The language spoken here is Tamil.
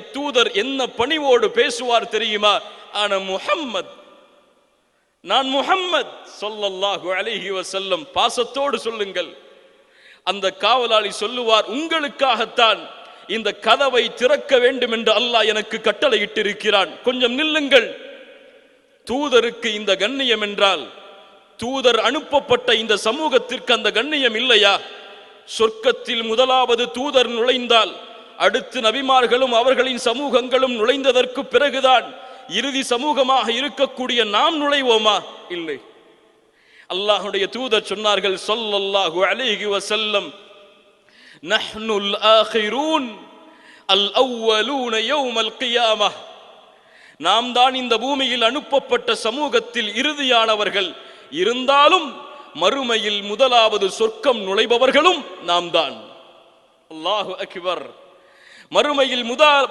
தூதர் என்ன பணிவோடு பேசுவார் தெரியுமா? ஆனா முஹம்மத் நான் முஹம்மத் சொல்லல்லாஹு அலிஹி வசல்லம் பாசத்தோடு சொல்லுங்கள். அந்த காவலாளி சொல்லுவார் உங்களுக்காகத்தான் இந்த கதவை திறக்க வேண்டும் என்று அல்லாஹ் எனக்கு கட்டளையிட்டிருக்கிறான். கொஞ்சம் நில்லுங்கள். தூதருக்கு இந்த கண்ணியம் என்றால் தூதர் அனுப்பப்பட்ட இந்த சமூகத்திற்கு அந்த கண்ணியம் இல்லையா? சொர்க்கத்தில் முதலாவது தூதர் நுழைந்தால் அடுத்து நபிமார்களும் அவர்களின் சமூகங்களும் நுழைந்ததற்கு பிறகுதான் இறுதி சமூகமாக இருக்கக்கூடிய நாம் நுழைவோமா? இல்லை. அல்லாஹுடைய தூதர் சொன்னார்கள் ஸல்லல்லாஹு அலைஹி வசல்லம் நஹ்னுல் ஆகிரூன் அல் அவ்வலூன யௌமல் கியாமா. நாம் தான் இந்த பூமியில் அனுப்பப்பட்ட சமூகத்தில் இறுதியானவர்கள். இருந்தாலும் மறுமையில் முதலாவது சொர்க்கம் நுழைபவர்களும் நாம் தான். அல்லாஹு அக்பர். மறுமையில் முதல்